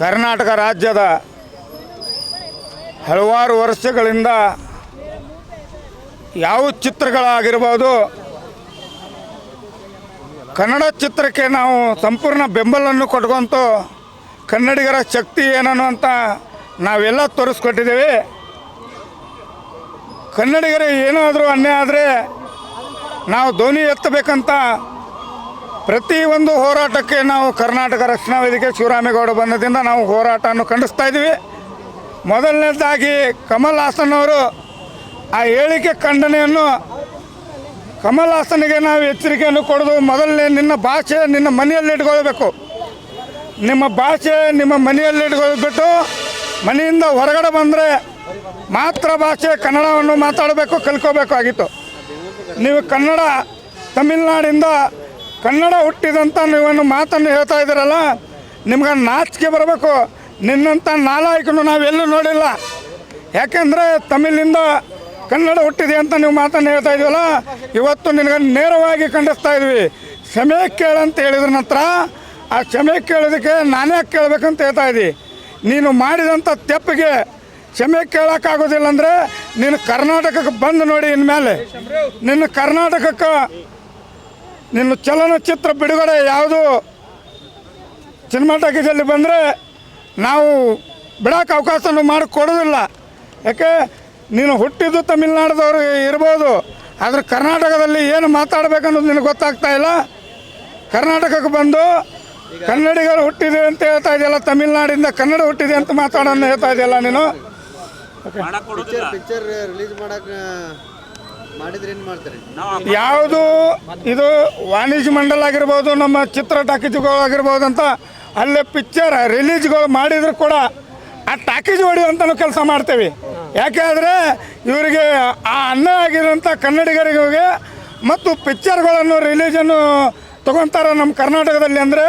ಕರ್ನಾಟಕ ರಾಜ್ಯದ ಹಲವಾರು ವರ್ಷಗಳಿಂದ ಯಾವ ಚಿತ್ರಗಳಾಗಿರ್ಬೋದು, ಕನ್ನಡ ಚಿತ್ರಕ್ಕೆ ನಾವು ಸಂಪೂರ್ಣ ಬೆಂಬಲವನ್ನು ಕೊಟ್ಕೊಂತು ಕನ್ನಡಿಗರ ಶಕ್ತಿ ಏನನ್ನು ಅಂತ ನಾವೆಲ್ಲ ತೋರಿಸ್ಕೊಟ್ಟಿದ್ದೇವೆ. ಕನ್ನಡಿಗರಿಗೆ ಏನಾದರೂ ಅನ್ಯ ಆದರೆ ನಾವು ಧ್ವನಿ ಎತ್ತಬೇಕಂತ ಪ್ರತಿ ಒಂದು ಹೋರಾಟಕ್ಕೆ ನಾವು ಕರ್ನಾಟಕ ರಕ್ಷಣಾ ವೇದಿಕೆ ಶಿವರಾಮೇಗೌಡ ಬಂದದಿಂದ ನಾವು ಹೋರಾಟವನ್ನು ಖಂಡಿಸ್ತಾ ಇದ್ದೀವಿ. ಮೊದಲನೇದಾಗಿ ಕಮಲ್ ಹಾಸನ್ ಅವರು ಆ ಹೇಳಿಕೆ ಖಂಡನೆಯನ್ನು ಕಮಲ್ ಹಾಸನಿಗೆ ನಾವು ಎಚ್ಚರಿಕೆಯನ್ನು ಕೊಡೋದು ಮೊದಲನೇ ನಿನ್ನ ಭಾಷೆ ನಿನ್ನ ಮನೆಯಲ್ಲಿ ಇಟ್ಕೊಳ್ಬೇಕು. ನಿಮ್ಮ ಭಾಷೆ ನಿಮ್ಮ ಮನೆಯಲ್ಲಿ ಇಟ್ಕೊಳ್ಬಿಟ್ಟು ಮನೆಯಿಂದ ಹೊರಗಡೆ ಬಂದರೆ ಮಾತೃ ಭಾಷೆ ಕನ್ನಡವನ್ನು ಮಾತಾಡಬೇಕು ಕಲ್ಕೋಬೇಕಾಗಿತ್ತು ನೀವು ಕನ್ನಡ ತಮಿಳ್ನಾಡಿಂದ ಕನ್ನಡ ಹುಟ್ಟಿದಂಥ ನೀವನ್ನು ಮಾತನ್ನು ಹೇಳ್ತಾ ಇದ್ದೀರಲ್ಲ, ನಿಮ್ಗೆ ನಾಚಿಕೆ ಬರಬೇಕು. ನಿನ್ನಂಥ ನಾಲಾಯಕನು ನಾವೆಲ್ಲೂ ನೋಡಿಲ್ಲ. ಯಾಕೆಂದರೆ ತಮಿಳಿಂದ ಕನ್ನಡ ಹುಟ್ಟಿದೆ ಅಂತ ನೀವು ಮಾತನ್ನು ಹೇಳ್ತಾ ಇದೀವಲ್ಲ, ಇವತ್ತು ನಿನಗೆ ನೇರವಾಗಿ ಖಂಡಿಸ್ತಾ ಇದ್ವಿ. ಕ್ಷಮೆ ಕೇಳಂತ ಹೇಳಿದ್ರ ನಂತರ, ಆ ಕ್ಷಮೆ ಕೇಳೋದಕ್ಕೆ ನಾನೇ ಕೇಳಬೇಕಂತ ಹೇಳ್ತಾ ಇದ್ದಿ. ನೀನು ಮಾಡಿದಂಥ ತೆಪ್ಪಿಗೆ ಕ್ಷಮೆ ಕೇಳೋಕ್ಕಾಗೋದಿಲ್ಲ ಅಂದರೆ, ನೀನು ಕರ್ನಾಟಕಕ್ಕೆ ಬಂದು ನೋಡಿ ಇನ್ಮೇಲೆ. ನಿನ್ನ ಕರ್ನಾಟಕಕ್ಕೆ ನಿನ್ನ ಚಲನಚಿತ್ರ ಬಿಡುಗಡೆ ಯಾವುದು ಸಿನಿಮಾ ಟಾಕೀಸಲ್ಲಿ ಬಂದರೆ ನಾವು ಬಿಡೋಕೆ ಅವಕಾಶವನ್ನು ಮಾಡಿ ಕೊಡೋದಿಲ್ಲ ಯಾಕೆ? ನೀನು ಹುಟ್ಟಿದ್ದು ತಮಿಳ್ನಾಡದವ್ರು ಇರ್ಬೋದು ಆದರೆ ಕರ್ನಾಟಕದಲ್ಲಿ ಏನು ಮಾತಾಡಬೇಕನ್ನೋದು ನಿನಗೆ ಗೊತ್ತಾಗ್ತಾ ಇಲ್ಲ. ಕರ್ನಾಟಕಕ್ಕೆ ಬಂದು ಕನ್ನಡಿಗರು ಹುಟ್ಟಿದೆ ಅಂತ ಹೇಳ್ತಾ ಇದೆಯಲ್ಲ ತಮಿಳ್ನಾಡಿಂದ ಕನ್ನಡ ಹುಟ್ಟಿದೆ ಅಂತ ಮಾತಾಡೋಣ ಹೇಳ್ತಾ ಇದೆಯಲ್ಲ ನೀನು? ಪಿಕ್ಚರ್ ಪಿಕ್ಚರ್ ರಿಲೀಸ್ ಮಾಡಕ್ ಮಾಡಿದ್ರೆ ಏನ್ ಮಾಡ್ತಾರೆ ಯಾವುದು ಇದು ವಾಣಿಜ್ಯ ಮಂಡಲ ಆಗಿರ್ಬೋದು ನಮ್ಮ ಚಿತ್ರ ಟಾಕೀಜುಗಳು ಆಗಿರ್ಬೋದು ಅಂತ ಅಲ್ಲೇ ಪಿಕ್ಚರ್ ರಿಲೀಸ್ಗಳು ಮಾಡಿದ್ರು ಕೂಡ ಆ ಟಾಕೀಜ್ ಹೊಡೆಯುವಂತನೂ ಕೆಲಸ ಮಾಡ್ತೇವೆ. ಯಾಕೆ ಆದರೆ ಇವರಿಗೆ ಆ ಅನ್ನ ಆಗಿರೋಂಥ ಕನ್ನಡಿಗರಿಗೆ ಮತ್ತು ಪಿಕ್ಚರ್ಗಳನ್ನು ರಿಲೀಜನ್ನು ತಗೊತಾರೆ ನಮ್ಮ ಕರ್ನಾಟಕದಲ್ಲಿ ಅಂದರೆ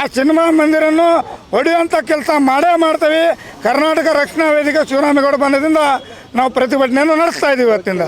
ಆ ಸಿನಿಮಾ ಮಂದಿರನ್ನು ಹೊಡೆಯುವಂಥ ಕೆಲಸ ಮಾಡೇ ಮಾಡ್ತೇವೆ. ಕರ್ನಾಟಕ ರಕ್ಷಣಾ ವೇದಿಕೆ ಶಿವರಾಮೇಗೌಡ ಬಂದದಿಂದ ನಾವು ಪ್ರತಿಭಟನೆಯನ್ನು ನಡೆಸ್ತಾ ಇದ್ದೀವಿ ಇವತ್ತಿಂದ.